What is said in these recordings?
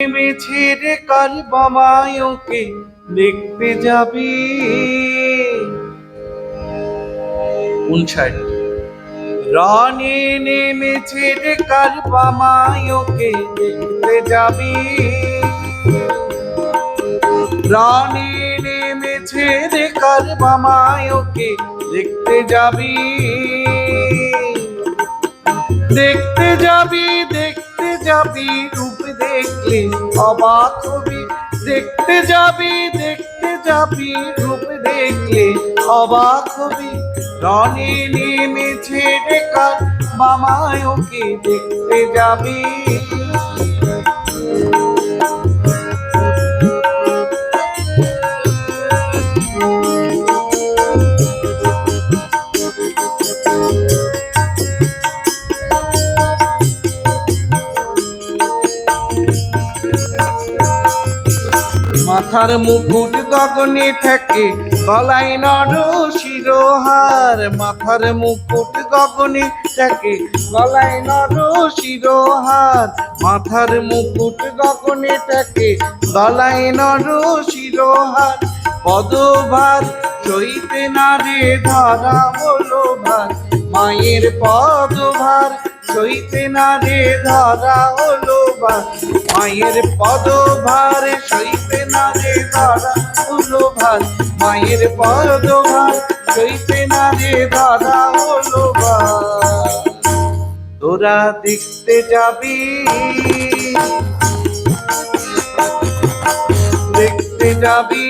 নেমেছে রে কাল বামায়কে দেখতে যাবি। কোন রানে নেমেছে রে কাল বামায়কে দেখতে যাবি। রানে নেমেছে রে কাল বামায়কে দেখতে যাবি। দেখতে যাবি দেখতে যাবি রূপ দেখলে, অবাক হবি। দেখতে যাবি দেখতে যাবি, রূপ দেখলে। অবাক হবি, রনে নেমেছে ডেকার মামায়কে দেখতে যাবি? মাথার মুকুট গগনে থাকে গলায় নর শিরোহার। মাথার মুকুট গগনে থাকে গলায় নর শিরোহার। মাথার মুকুট গগনে থাকে গলায় নর শিরোহার। পদভার চইতে না রে ধরা হলো ভার। মায়ের পদভার সইতে না রে ধরা হলো ভার মায়ের পদভার সইতে না রে ধরা হলো ভার মায়ের পদভার সইতে না রে ধরা হলো ভার তোরা দেখতে যাবি। দেখতে যাবি।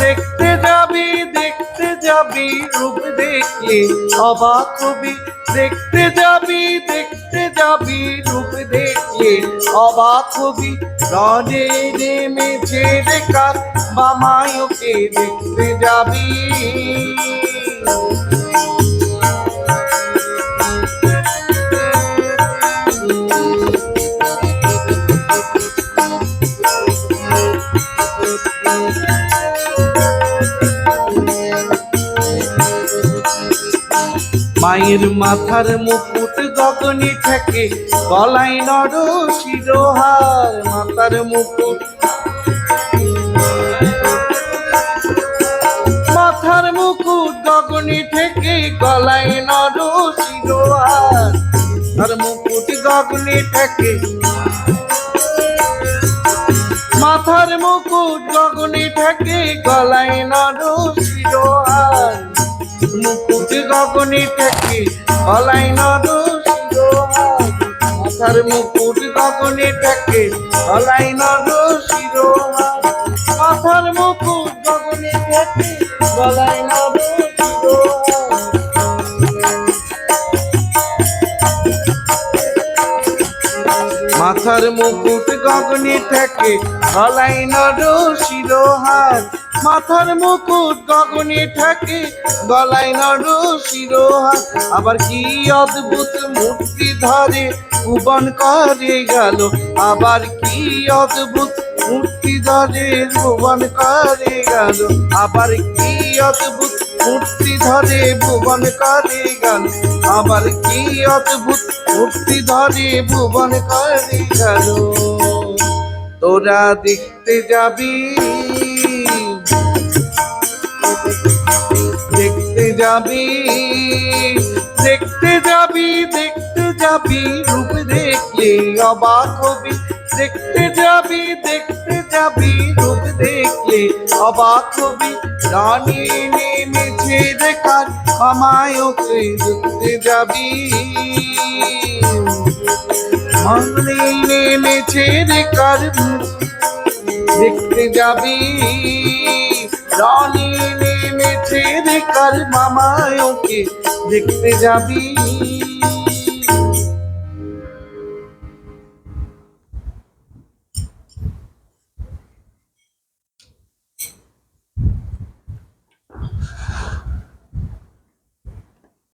দেখতে যাবি দেখতে যাবি, রূপ দেখলে অবাক হবি, দেখতে যাবি দেখতে যাবি রূপ দেখলে অবাক হবি। রনে নেমেছে রেখার বামায়কে দেখতে যাবি। মায়ের মাথার মুকুট গগনে থাকে গলায় নর শিরোহার মাথার মুকুট। মাথার মুকুট গগনে থেকে গলায় নর শিরোহার তার মুকুট গগনে থাকে মাথার মুকুট গগনে থাকে গলায় নর শিরোহার মুকুট গগনে থাকে গলায় নর মাথার মুকুট থাকে গলায় নর শিরোহার মাথার মুকুট থাকে গলায় নর মাথার মুকুট গগনে থাকে গলায় নর শিরোহার মাথার মুকুট গগনে থাকে গলায় নর শিরোহার। আবার কি অদ্ভুত মূর্তি ধরে ভুবন করে গেল। আবার কি অদ্ভুত মূর্তি ধরে ভুবন করে গেল। আবার কি অদ্ভুত মূর্তি ধরে ভুবন করে গেল। আবার কি অদ্ভুত মূর্তি ধরে ভুবন করে গেল। তোরা দেখতে যাবি। যাবি দেখতে যাবি দেখতে যাবি রূপ দেখলে অবাক হবি দেখতে যাবি দেখতে যাবি রূপ দেখলে অবাক হবি রানী নেমেছে দেখার মামায়কে দেখতে যাবি মানে নেমেছে দেখার দেখতে যাবি রানী নেমেছে দেখার মামায়কে দেখতে যাবি